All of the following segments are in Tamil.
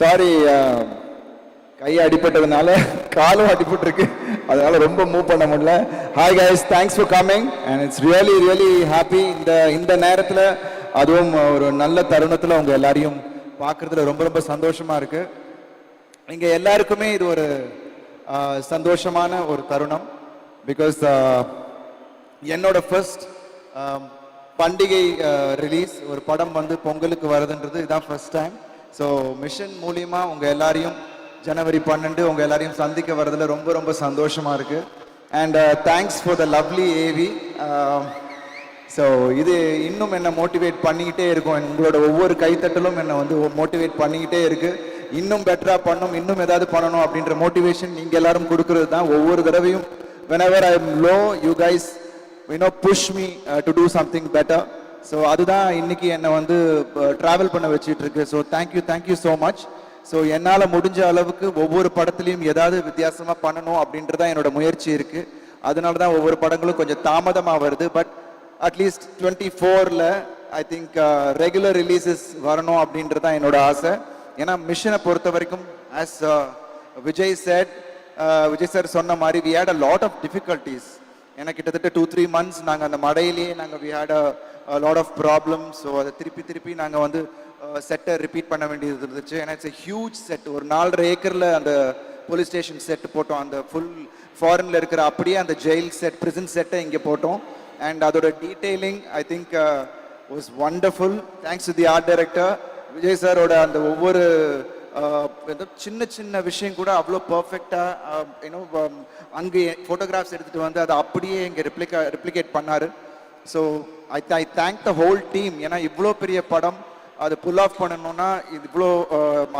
சாரி uh, கை அடிபட்டதுனால காலும் அடிபட்டிருக்கு. அதனால ரொம்ப மூவ் பண்ண முடியல. Hi guys thanks for coming and it's really really happy இந்த இந்த நேரத்தில் அதுவும் ஒரு நல்ல தருணத்தில் உங்கள் எல்லாரையும் பார்க்கறதுல ரொம்ப ரொம்ப சந்தோஷமாக இருக்கு. இங்கே எல்லாருக்குமே இது ஒரு சந்தோஷமான ஒரு தருணம். பிகாஸ் என்னோட ஃபர்ஸ்ட் பண்டிகை ரிலீஸ் ஒரு படம் வந்து பொங்கலுக்கு வருதுன்றது இதுதான் ஃபர்ஸ்ட் டைம் ஸோ மிஷன் மூலியமா உங்கள் எல்லாரையும் ஜனவரி பன்னெண்டு உங்கள் எல்லாரையும் சந்திக்க வரதுல ரொம்ப ரொம்ப சந்தோஷமாக இருக்கு. And thanks for the lovely AV so இது இன்னும் என்னை மோட்டிவேட் பண்ணிக்கிட்டே இருக்கும். உங்களோட ஒவ்வொரு கைத்தட்டலும் என்னை வந்து மோட்டிவேட் பண்ணிக்கிட்டே இருக்கு. இன்னும் பெட்டராக பண்ணும் இன்னும் ஏதாவது பண்ணணும் அப்படின்ற மோட்டிவேஷன் நீங்கள் எல்லாரும் கொடுக்கறது தான். ஒவ்வொரு தடவையும் whenever I am low you guys you know push me to do something better so அதுதான் இன்னைக்கு என்னை வந்து ட்ராவல் பண்ண வச்சுட்டு இருக்கு so thank you thank you so much so என்னால் முடிஞ்ச அளவுக்கு ஒவ்வொரு படத்துலையும் ஏதாவது வித்தியாசமாக பண்ணணும் அப்படின்றதான் என்னோட முயற்சி இருக்கு. அதனால தான் ஒவ்வொரு படங்களும் கொஞ்சம் தாமதமாக வருது. பட் அட்லீஸ்ட் டுவெண்ட்டி ஃபோரில் ஐ திங்க் ரெகுலர் ரிலீசஸ் வரணும் அப்படின்றது தான் என்னோட ஆசை. ஏன்னா மிஷனை பொறுத்த வரைக்கும் as Vijay said Vijay sir சொன்ன மாதிரி we had a lot of difficulties ஏன்னா கிட்டத்தட்ட டூ த்ரீ மந்த்ஸ் நாங்கள் அந்த மடையிலேயே நாங்கள் we had a lot of problem so அதை திருப்பி திருப்பி நாங்கள் வந்து செட்டை ரிப்பீட் பண்ண வேண்டியது இருந்துச்சு. ஏன்னா இட்ஸ் எ ஹியூஜ் செட் ஒரு நாலரை ஏக்கரில் அந்த போலீஸ் ஸ்டேஷன் செட் போட்டோம். அந்த ஃபுல் ஃபாரின்ல இருக்கிற அப்படியே அந்த ஜெயில் செட் பிரிசன் செட்டை இங்கே போட்டோம். அண்ட் அதோட detailing I think was wonderful thanks to the art director Vijay சாரோட அந்த ஒவ்வொரு ஏதோ சின்ன சின்ன விஷயம் கூட அவ்வளோ பர்ஃபெக்டாக யூனோ அங்கே ஃபோட்டோகிராஃப்ஸ் எடுத்துகிட்டு வந்து அதை அப்படியே இங்கே ரிப்ளிகா ரிப்ளிகேட் பண்ணார். So I I thank the whole team ஏன்னா இவ்வளோ பெரிய படம் அது புல் ஆஃப் பண்ணணும்னா இது இவ்வளோ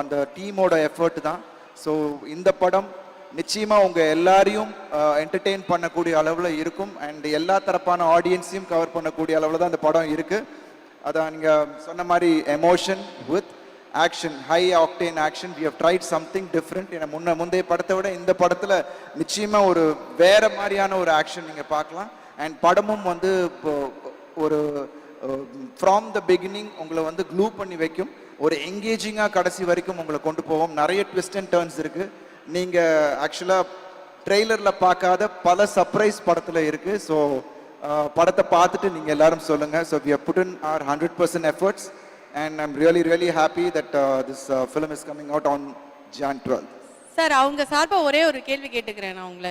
அந்த டீமோட எஃபர்ட் தான். ஸோ இந்த படம் நிச்சயமாக உங்கள் எல்லாரையும் என்டர்டெயின் பண்ணக்கூடிய அளவில் இருக்கும். அண்ட் எல்லா தரப்பான ஆடியன்ஸையும் கவர் பண்ணக்கூடிய அளவில் தான் இந்த படம் இருக்குது அதான் நீங்கள் சொன்ன மாதிரி emotion with action high octane action we have tried something different ஏன்னா முன்ன முந்தைய படத்தை விட இந்த படத்தில் நிச்சயமாக ஒரு வேற மாதிரியான ஒரு ஆக்ஷன் நீங்கள் பார்க்கலாம். அண்ட் படமும் வந்து இப்போ ஒரு ஃப்ராம் த பிகினிங் உங்களை வந்து க்ளூ பண்ணி வைக்கும். ஒரு எங்கேஜிங்காக கடைசி வரைக்கும் உங்களை கொண்டு போவோம் நிறைய ட்விஸ்ட் அண்ட் டேர்ன்ஸ் இருக்குது நீங்கள் ஆக்சுவலாக ட்ரெய்லரில் பார்க்காத பல சர்ப்ரைஸ் படத்தில் இருக்குது ஸோ படத்தை பார்த்துட்டு நீங்கள் எல்லாரும் சொல்லுங்க. So we put in our hundred percent efforts and I'm really really happy that this film is coming out on Jan twelve sir அவங்க சார்பா ஒரே ஒரு கேள்வி கேட்டுக்கிறேன் நான் உங்களை.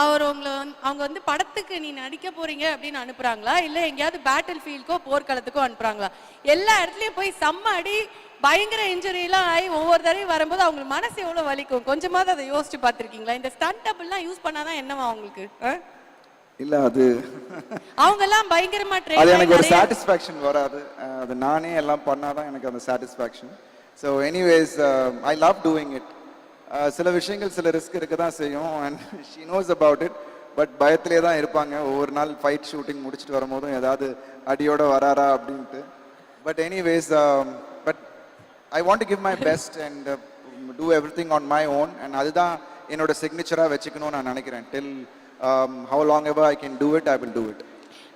அவர் உங்களை அவங்க வந்து படத்துக்கு நீ நடிக்க போறீங்க அப்படின்னு அனுப்புறாங்களா? இல்ல எங்கேயாவது பேட்டில் ஃபீல்டுக்கோ போர்க்களத்துக்கோ அனுப்புறாங்களா? எல்லா இடத்துலயும் போய் செம்ம அடி பயங்கர இன்ஜுரி எல்லாம் ஆகி ஒவ்வொரு தடவையும் வரும்போது அவங்களுக்கு மனசு எவ்வளவு வலிக்கும்? கொஞ்சமாவது அதை யோசிச்சு பார்த்திருக்கீங்களா? இந்த ஸ்டண்ட் டபுள்லாம் யூஸ் பண்ணாதான் என்னவா அவங்களுக்கு? இல்ல அது அவங்க எல்லாம் பயங்கரமா அது ட்ரெயின் எனக்கு ஒரு சாட்டிஸ்ஃபேக்ஷன் வராது. அது நானே எல்லாம் பண்ணாதான் எனக்கு அந்த satisfaction so anyways I love doing it சில விஷயங்கள் சில ரிஸ்க் இருக்க தான் செய்யும் and she knows about it but பயத்திலே தான் இருப்பாங்க. ஒவ்வொரு நாள் ஃபைட் ஷூட்டிங் முடிச்சுட்டு வரும்போதும் ஏதாவது அடியோட வராரா அப்படின்ட்டு. But anyways but I want to give my best and do everything on my own and அதுதான் என்னோட சிக்னேச்சராக வச்சுக்கணும்னு நான் நினைக்கிறேன். Till how long ever I can do it I will do it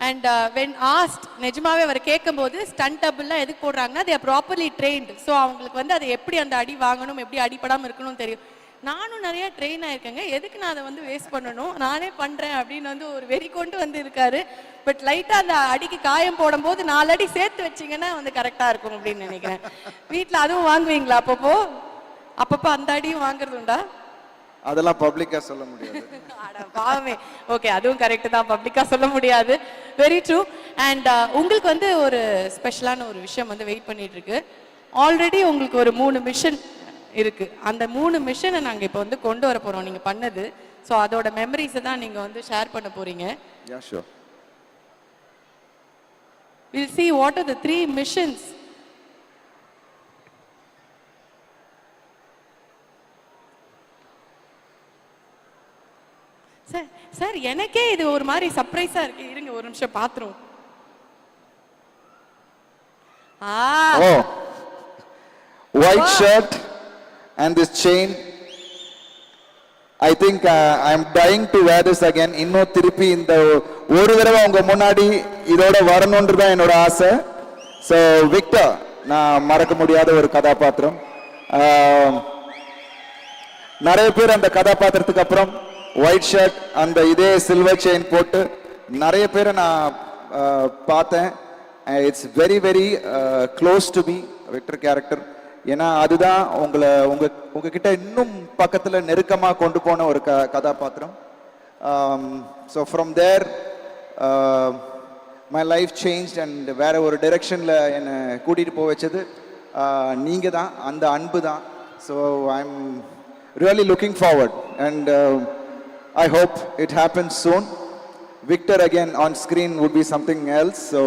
and when asked நிஜமாவே அவர் கேட்கும்போது ஸ்டண்ட் டபுள்லாம் எதுக்கு போடுறாங்கன்னா தே ப்ராப்பர்லி ட்ரெயின்டு ஸோ அவங்களுக்கு வந்து அதை எப்படி அந்த அடி வாங்கணும் எப்படி அடிப்படாமல் இருக்கணும் தெரியும். நானும் நிறைய ட்ரெயின் ஆயிருக்கேங்க. எதுக்கு நான் அதை வந்து வேஸ்ட் பண்ணணும்? நானே பண்ணுறேன் அப்படின்னு வந்து ஒரு வெறி கொண்டு வந்து இருக்காரு. பட் லைட்டாக அந்த அடிக்கு காயம் போடும்போது நாலு அடி சேர்த்து வச்சிங்கன்னா வந்து கரெக்டாக இருக்கும் அப்படின்னு நினைக்கிறேன். வீட்டில் அதுவும் வாங்குவீங்களா அப்பப்போ? அப்பப்போ அந்த அடியும் வாங்குறது உண்டா அதெல்லாம் பப்ளிக்கா சொல்ல முடியாது. பாவமே. ஓகே அதுவும் கரெக்ட் தான். பப்ளிக்கா சொல்ல முடியாது. வெரி ட்ரூ அண்ட் உங்களுக்கு வந்து ஒரு ஸ்பெஷலான ஒரு விஷயம் வந்து வெயிட் பண்ணிட்டு இருக்கு. ஆல்ரெடி உங்களுக்கு ஒரு மூணு மிஷன் இருக்கு. அந்த மூணு மிஷனை நாங்க இப்போ வந்து கொண்டு வர போறோம். நீங்க பண்ணது. ஸோ அதோட மெமரிஸை தான் நீங்க வந்து ஷேர் பண்ண போறீங்க. Will see what are the three missions sir sir எனக்கே இது ஒரு மாதிரி சர்ப்ரைஸா இருக்கு. இருங்க ஒரு நிமிஷம் பாத்துரும் ஆ. white shirt and this chain. I think uh, I'm dying to wear this again. இன்னும் திருப்பி இந்த ஒரு தடவை உங்க முன்னாடி இதோட வரணுன்றது தான் என்னோட ஆசை. ஸோ விக்டர் நான் மறக்க முடியாத ஒரு கதாபாத்திரம். நிறைய பேர் அந்த கதாபாத்திரத்துக்கு அப்புறம் ஒயிட் ஷர்ட் அந்த இதே சில்வர் செயின் போட்டு நிறைய பேரை நான் பார்த்தேன். It's very very close to me Victor character ஏன்னா அதுதான் உங்களை உங்க உங்ககிட்ட இன்னும் பக்கத்தில் நெருக்கமாக கொண்டு போன ஒரு க கதாபாத்திரம். So from there my life change and வேற ஒரு டைரெக்ஷனில் என்னை கூட்டிகிட்டு போக வச்சது நீங்கள் தான் அந்த அன்பு தான் so I am really looking forward and hope it happens soon Victor again on screen would be something else so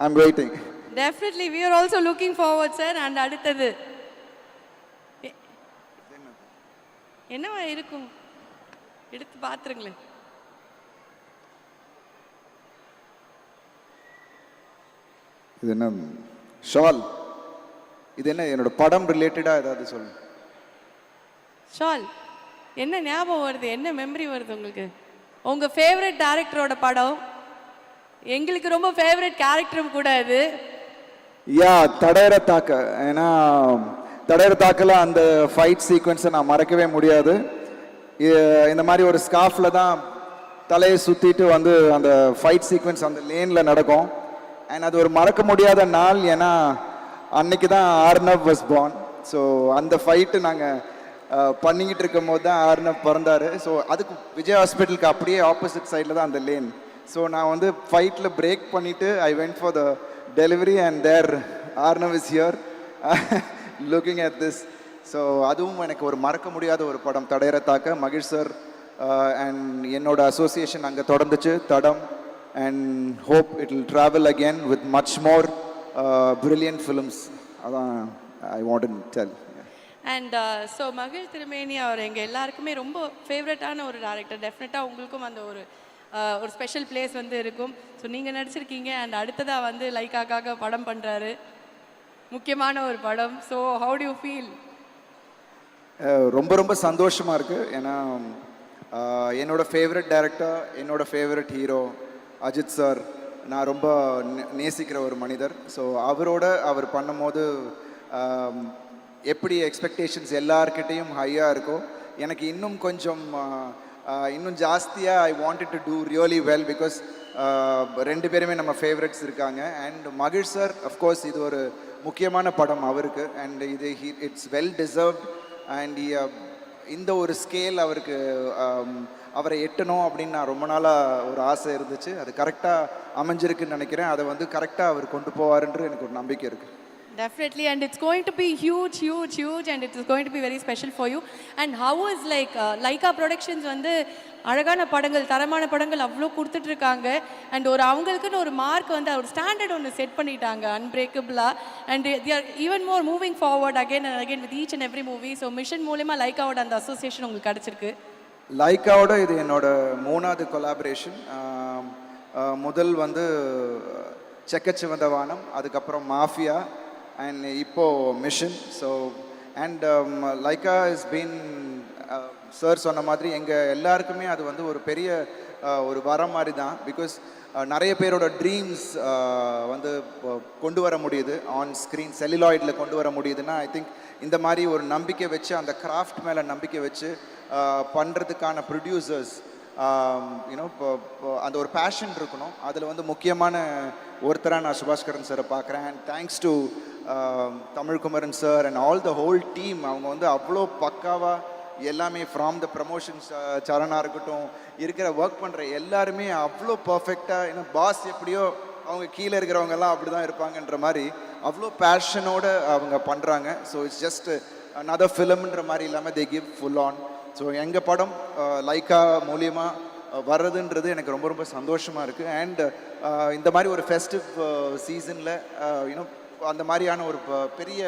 I am waiting definitely we are also looking forward sir and அடுத்தது. என்னவா இருக்கும்? எடுத்து பார்த்துருங்களேன். இது என்ன? ஷால். இது என்ன? என்னோட படம் ரிலேட்டடாக ஏதாவது சொல்லு ஷால். என்ன ஞாபகம் வருது? என்ன மெமரி வருது உங்களுக்கு? உங்கள் ஃபேவரட் டேரக்டரோட படம்? எங்களுக்கு ரொம்ப ஃபேவரட் கேரக்டரும் கூட அது. யா தடையற தாக்க. ஏன்னா தடையற தாக்கல அந்த ஃபைட் சீக்வன்ஸை நான் மறக்கவே முடியாது. இந்த மாதிரி ஒரு ஸ்காஃபில் தான் தலையை சுற்றிட்டு வந்து அந்த ஃபைட் சீக்வன்ஸ் அந்த லேனில் நடக்கும். அண்ட் அது ஒரு மறக்க முடியாத நாள். ஏன்னா அன்னைக்கு தான் ஆர்னவ் வாஸ் பார்ன் ஸோ அந்த ஃபைட்டு நாங்கள் பண்ணிக்கிட்டு இருக்கும் போது தான் ஆர்னவ் பிறந்தாரு. ஸோ அதுக்கு விஜய் ஹாஸ்பிட்டலுக்கு அப்படியே ஆப்போசிட் சைடில் தான் அந்த லேன் ஸோ நான் வந்து ஃபைட்டில் பிரேக் பண்ணிவிட்டு I went for the delivery and there Arnav is here looking at this so அதுவும் எனக்கு ஒரு மறக்க முடியாத ஒரு படம் தடையற தாக்க. மகிழ் சார் அண்ட் என்னோட அசோசியேஷன் அங்கே தொடர்ந்துச்சு தடம் and hope it will travel again with much more brilliant films அதான் I want tell and so uh, மகிழ் திருமேனி அவர் எங்கள் எல்லாருக்குமே ரொம்ப ஃபேவரட்டான ஒரு டேரக்டர் டெஃபினட்டாக உங்களுக்கும் அந்த ஒரு ஒரு ஸ்பெஷல் பிளேஸ் வந்து இருக்கும். ஸோ நீங்கள் நடிச்சிருக்கீங்க அண்ட் அடுத்ததாக வந்து லைக்காக்காக படம் பண்ணுறாரு முக்கியமான ஒரு படம். So how do you feel ரொம்ப ரொம்ப சந்தோஷமாக இருக்குது ஏன்னா என்னோடய ஃபேவரட் டேரக்டர் என்னோடய ஃபேவரட் ஹீரோ அஜித் சார் நான் ரொம்ப நே- நேசிக்கிற ஒரு மனிதர். ஸோ அவரோட அவர் பண்ணும்போது எப்படி எக்ஸ்பெக்டேஷன்ஸ் எல்லார்கிட்டேயும் ஹையாக இருக்கோ எனக்கு இன்னும் கொஞ்சம் இன்னும் ஜாஸ்தியாக I wanted to do really well because ரெண்டு பேருமே நம்ம ஃபேவரட்ஸ் இருக்காங்க. அண்ட் மகிழ் சார் அஃப்கோர்ஸ் இது ஒரு முக்கியமான படம் அவருக்கு. அண்ட் இது இட்ஸ் வெல் டிசர்வ்ட் அண்ட் இந்த ஒரு ஸ்கேல் அவருக்கு அவரை எட்டணும் அப்படின்னு நான் ரொம்ப நாளாக ஒரு ஆசை இருந்துச்சு. அது கரெக்டாக அமைஞ்சிருக்குன்னு நினைக்கிறேன். அதை வந்து கரெக்டாக அவர் கொண்டு போவாருன்ற எனக்கு ஒரு நம்பிக்கை இருக்குது Definitely, and it's going to be huge, huge, huge, and it is going to be very special for you. And how is like uh, Leica Productions வந்து அழகான படங்கள் தரமான படங்கள் அவ்வளோ கொடுத்துட்டு இருக்காங்க அண்ட் ஒரு அவங்களுக்குன்னு ஒரு மார்க் வந்து ஒரு ஸ்டாண்டர்ட் ஒன்று செட் பண்ணிட்டாங்க அன்பிரேக்கபிளாக and they are even more moving forward again and again with each and every movie so mission மூலியமாக லைக்காவோட அந்த அசோசியேஷன் உங்களுக்கு கிடச்சிருக்கு. லைக்காவோட இது என்னோட மூணாவது கொலாபரேஷன் முதல் வந்து செக்கச்சிவந்த வானம் அதுக்கப்புறம் மாஃபியா அண்ட் இப்போ mission so and Lyca is been sir சொன்ன மாதிரி எங்கள் எல்லாருக்குமே அது வந்து ஒரு பெரிய uh, ஒரு வரம் மாதிரி தான் பிகாஸ் uh, நிறைய பேரோட ட்ரீம்ஸ் uh, வந்து கொண்டு வர முடியுது. ஆன் ஸ்க்ரீன் செல்லுலாய்டில் கொண்டு வர முடியுதுன்னா ஐ திங்க் இந்த மாதிரி ஒரு நம்பிக்கை வச்சு அந்த கிராஃப்ட் மேலே நம்பிக்கை வச்சு பண்ணுறதுக்கான ப்ரொடியூசர்ஸ் யூனோ இப்போ இப்போ அந்த ஒரு பேஷன் இருக்கணும். அதில் வந்து முக்கியமான ஒருத்தராக நான் சுபாஷ்கரன் சாரை பார்க்குறேன். And thanks to Tamilkumaran sir and all the whole team அவங்க வந்து அவ்வளோ பக்காவாக எல்லாமே ஃப்ராம் த ப்ரமோஷன்ஸ் சரணாக இருக்கட்டும் இருக்கிற ஒர்க் பண்ணுற எல்லாருமே அவ்வளோ பர்ஃபெக்டாக ஏன்னா பாஸ் எப்படியோ அவங்க கீழே இருக்கிறவங்கெல்லாம் அப்படி தான் இருப்பாங்கன்ற மாதிரி அவ்வளோ பேஷனோடு அவங்க பண்ணுறாங்க ஸோ இட்ஸ் ஜஸ்ட் அதர் ஃபிலிம்ன்ற மாதிரி இல்லாமல் they give full on so எங்கள் படம் uh, லைக்கா மூலியமாக uh, வர்றதுன்றது எனக்கு ரொம்ப ரொம்ப சந்தோஷமாக இருக்குது அண்ட் uh, இந்த மாதிரி ஒரு ஃபெஸ்டிவ் சீசனில் யூனோ அந்த மாதிரியான ஒரு பெரிய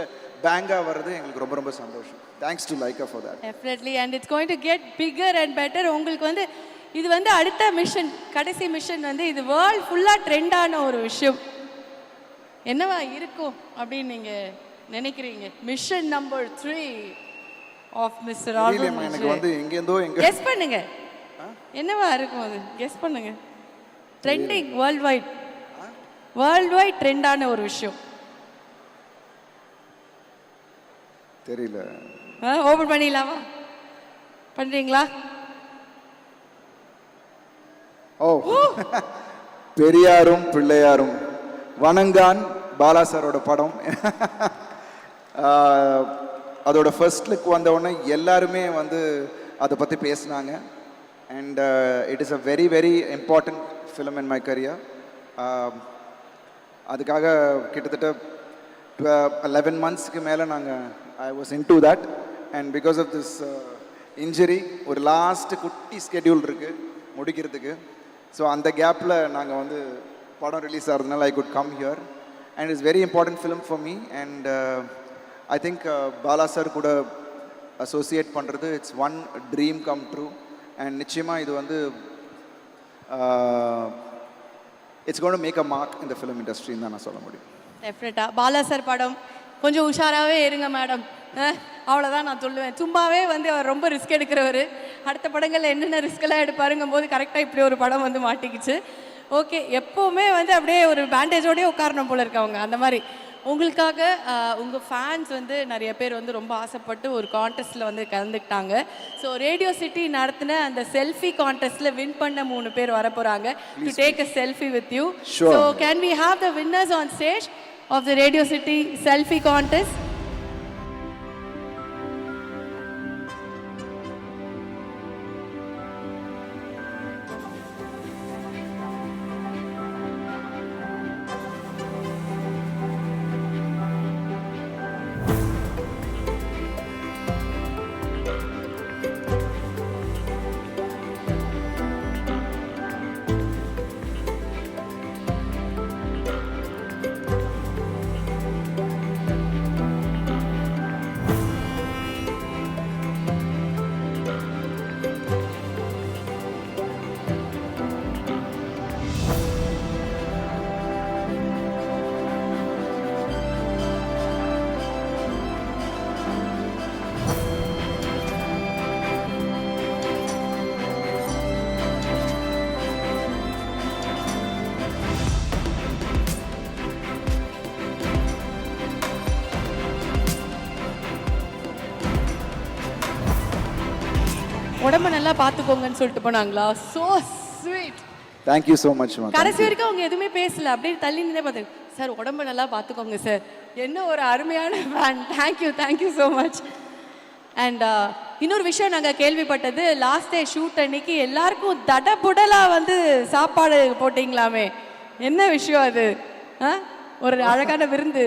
பேங்காக வர்றது எங்களுக்கு ரொம்ப ரொம்ப சந்தோஷம். Thanks to Lyca for that definitely and it's going to get bigger and better உங்களுக்கு வந்து இது வந்து அடுத்த மிஷன் கடைசி மிஷன் வந்து இது வேர்ல்ட் ஃபுல்லாக ட்ரெண்டான ஒரு விஷயம். என்னவா இருக்கும் அப்படின்னு நீங்கள் நினைக்கிறீங்க? Mission number three of mister தெரியலையம்மா எனக்கு வந்து எங்கேருந்தோ எங்க கெஸ் பண்ணுங்க. என்னவா இருக்கும் அது? கெஸ் பண்ணுங்க. Trending world wide world wide ட்ரெண்டான ஒரு விஷயம். தெரியல. ஓபன் பண்ணிடலாமா? பண்றீங்களா? ஓ. பெரியாரும் பிள்ளையாரும். வணங்கான் பாலா சாரோட படம். அதோட ஃபர்ஸ்ட் லுக் வந்த உடனே எல்லாருமே வந்து அதை பற்றி பேசினாங்க. And it is a very very important film in my career அதுக்காக கிட்டத்தட்ட லெவன் மந்த்ஸ்க்கு மேலே நாங்கள் I was into that and because of this injury ஒரு லாஸ்ட் குட்டி ஸ்கெடியூல் இருக்குது முடிக்கிறதுக்கு. ஸோ அந்த கேப்பில் நாங்கள் வந்து படம் ரிலீஸ் ஆகிறதுனால I could come here and it's very important film for me and I think Bala sir கூட அசோசியேட் பண்ணுறது it's one dream come true and நிச்சயமாக இது வந்து it's gonna make a mark இந்த ஃபிலிம் இண்டஸ்ட்ரின்னு தான் நான் சொல்ல முடியும். டெஃபினட்டாக பாலா சார் படம். கொஞ்சம் உஷாராகவே இருங்க மேடம். அவ்வளோதான் நான் சொல்லுவேன். சும்மாவே வந்து அவர் ரொம்ப ரிஸ்க் எடுக்கிறவர். அடுத்த படங்களில் என்னென்ன ரிஸ்க்கெல்லாம் எடுப்பாருங்கும் போது கரெக்டாக இப்படி ஒரு படம் வந்து மாட்டிக்கிச்சு. ஓகே எப்போவுமே வந்து அப்படியே ஒரு பேண்டேஜோடயே உட்காரணும் போல இருக்கவங்க அந்த மாதிரி. உங்களுக்காக உங்கள் ஃபேன்ஸ் வந்து நிறைய பேர் வந்து ரொம்ப ஆசைப்பட்டு ஒரு கான்டெஸ்ட்டில் வந்து கலந்துக்கிட்டாங்க. ஸோ ரேடியோ சிட்டி நடத்தின அந்த செல்ஃபி கான்டெஸ்ட்டில் வின் பண்ண மூணு பேர் வர போகிறாங்க to take a selfie with you. So can we have the winners on stage of the Radio City selfie contest நல்லா பார்த்துக்கோங்கன்னு சொல்லிட்டு போனாங்களா? So sweet thank you so much கடைசி வரைக்கும் அவங்க எதுவுமே பேசல. அப்படியே தள்ளி நின்றே பார்த்து சார் உடம்ப நல்லா பார்த்துக்கோங்க சார். என்ன ஒரு அருமையான fan thank you thank you so much and இன்னொரு விஷயம் நாங்கள் கேள்விப்பட்டது. லாஸ்ட் டே ஷூட் அன்னைக்கு எல்லாருக்கும் தடபுடலா வந்து சாப்பாடு போட்டிங்களாமே. என்ன விஷயம் அது? ஆ? ஒரு அழகான விருந்து.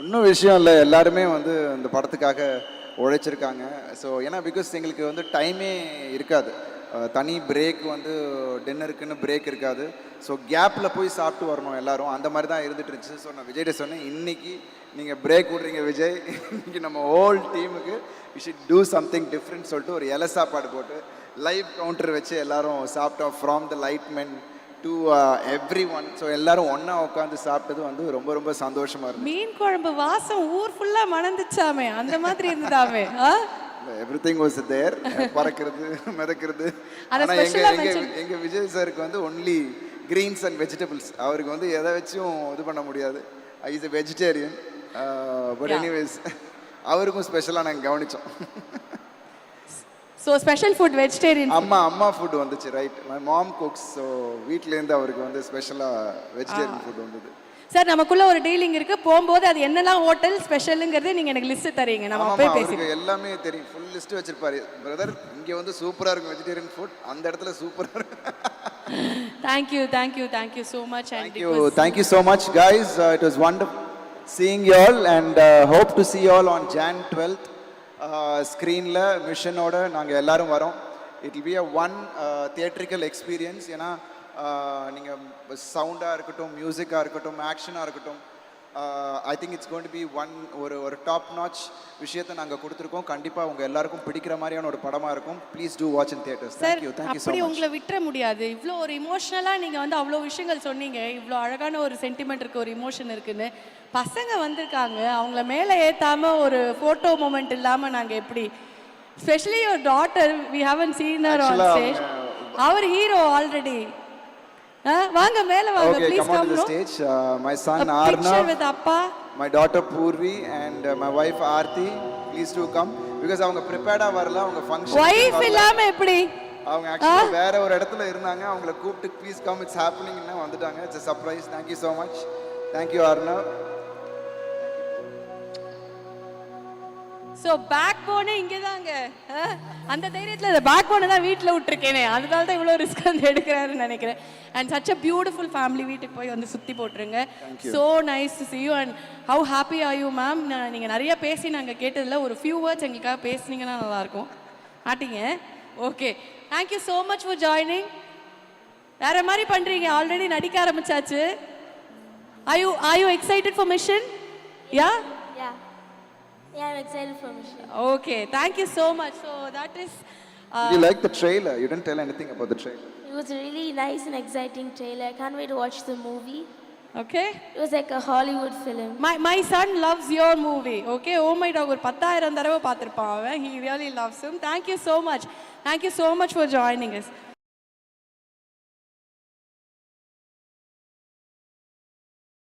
ஒன்றும் விஷயம் இல்லை. எல்லாருமே வந்து இந்த படத்துக்காக உழைச்சிருக்காங்க. ஸோ ஏன்னா பிகாஸ் எங்களுக்கு வந்து டைமே இருக்காது. தனி பிரேக் வந்து டின்னருக்குன்னு பிரேக் இருக்காது. ஸோ கேப்பில் போய் சாப்பிட்டு வரணும் எல்லாரும். அந்த மாதிரி தான் இருந்துட்டு இருந்துச்சு. ஸோ நான் விஜய்கிட்ட சொன்னேன் இன்னைக்கு நீங்கள் பிரேக் விட்றீங்க விஜய். இன்னைக்கு நம்ம ஹோல் டீமுக்கு we should do something different சொல்லிட்டு ஒரு இலை சாப்பாடு போட்டு லைவ் கவுண்டர் வச்சு எல்லாரும் சாப்பிட்டோம். From the light men to everyone so எல்லாரும் ஒன்றா உட்காந்து சாப்பிட்டது வந்து ரொம்ப ரொம்ப சந்தோஷமாக இருந்துச்சு. மீன் குழம்பு வாசம் ஊர் ஃபுல்லா மணந்துச்சாமே. அந்த மாதிரி இருந்ததாமே. எவ்ரி திங் வாஸ் தேர் பறக்கிறது மிதக்கிறது. ஆனால் எங்க special ஆ எங்க mention- எங்க விஜய் சாருக்கு வந்து ஒன்லி கிரீன்ஸ் அண்ட் வெஜிடபிள்ஸ் அவருக்கு வந்து எதை வச்சும் இது பண்ண முடியாது. Is a vegetarian but. Anyways அவருக்கும் ஸ்பெஷலாக நாங்கள் கவனிச்சோம். ஸோ ஸ்பெஷல் ஃபுட் வெஜிடேரியன் அம்மா அம்மா ஃபுட் வந்துச்சு right my mom cooks so வீட்டிலேருந்து அவருக்கு வந்து ஸ்பெஷலாக வெஜிடேரியன் ஃபுட் வந்தது. சார் நமக்குள்ள ஒரு டீலிங் இருக்கு. போகும்போது அது என்னெல்லாம் ஹோட்டல் ஸ்பெஷலுங்கிறது நீங்க எனக்கு லிஸ்ட் தரீங்க. நம்ம போய் பேசி அவருக்கு எல்லாமே தெரியும். ஃபுல் லிஸ்ட் வச்சிருப்பாரு. பிரதர் இங்கே வந்து சூப்பராக இருக்கும் வெஜிடேரியன் ஃபுட் அந்த இடத்துல சூப்பராக இருக்கும் thank you thank you thank you so much and Thank you. Thank you so much, guys. Uh, it was wonderful seeing you all and uh, hope to see you all on Jan 12th. ஸ்க்ரீனில் மிஷனோட நாங்கள் எல்லோரும் வரோம். It be a one theatrical experience ஏன்னா நீங்கள் சவுண்டாக இருக்கட்டும் மியூசிக்காக இருக்கட்டும் ஆக்ஷனாக இருக்கட்டும் I think it's going to be one ஒரு ஒரு டாப் நாச் விஷயத்தை நாங்கள் கொடுத்துருக்கோம். கண்டிப்பாக உங்கள் எல்லாருக்கும் பிடிக்கிற மாதிரியான ஒரு படமாக இருக்கும். Please do watch in theatres sir thank you thank you அப்படி உங்களை விட்டுற முடியாது. இவ்வளோ ஒரு இமோஷனலாக நீங்கள் வந்து அவ்வளோ விஷயங்கள் சொன்னீங்க. இவ்வளோ அழகான ஒரு சென்டிமெண்ட் இருக்கு ஒரு இமோஷன் இருக்குன்னு. பசங்க வந்திருக்காங்க. அவங்கள மேலே ஏத்தாம ஒரு ஃபோட்டோ மூமெண்ட் இல்லாமல் நாங்கள் எப்படி? ஸ்பெஷலி ஒரு daughter we haven't seen her on Actually, stage our hero already வாங்க மேலே வாங்க Okay, please come on come to the no stage. Uh, my son picture Arnav, with அப்பா my daughter Purvi, and uh, my wife Aarti. Please to come because அவங்க ப்ரிப்பேர்டாக வரல அவங்க ஒய்ஃப் ஃபங்க்ஷன் இல்லாம எப்படி? அவங்க ஆக்சுவலி வேற ஒரு இடத்துல இருந்தாங்க அவங்கள கூப்பிட்டு ப்ளீஸ் கம் இட்ஸ் ஹேப்பனிங்னா வந்துட்டாங்க. It's surprise thank you so much thank you Arnav so back போனே இங்கே தாங்க அந்த தைரியத்தில் இந்த பேக் போனை தான் வீட்டில் விட்டுருக்கேனே. அதனால தான் இவ்வளோ ரிஸ்க் வந்து எடுக்கிறாருன்னு நினைக்கிறேன். And such a beautiful family வீட்டுக்கு போய் வந்து சுற்றி போட்டுருங்க. So nice to see you and how happy are you ma'am நீங்கள் நிறைய பேசி நாங்கள் கேட்டதில் ஒரு ஃபியூ வேர்ட்ஸ் எங்களுக்காக பேசுனீங்கன்னா நல்லாயிருக்கும். மாட்டீங்க? Okay thank you so much for joining வேற மாதிரி பண்ணுறீங்க ஆல்ரெடி நடிக்க ஆரம்பிச்சாச்சு. Are you are you excited for mission? Yeah. Yeah. I'm excited for Mission. Okay, thank you so much. So that is, uh, you like the trailer you didn't tell anything about the trailer It was a really nice and exciting trailer. I can't wait to watch the movie. okay. It was like a Hollywood film. My my son loves your movie. Okay, oh my dog, ஒரு பத்தாயிரம் தடவை பார்த்திருப்பான் அவன். He really loves him. Thank you so much. Thank you so much for joining us.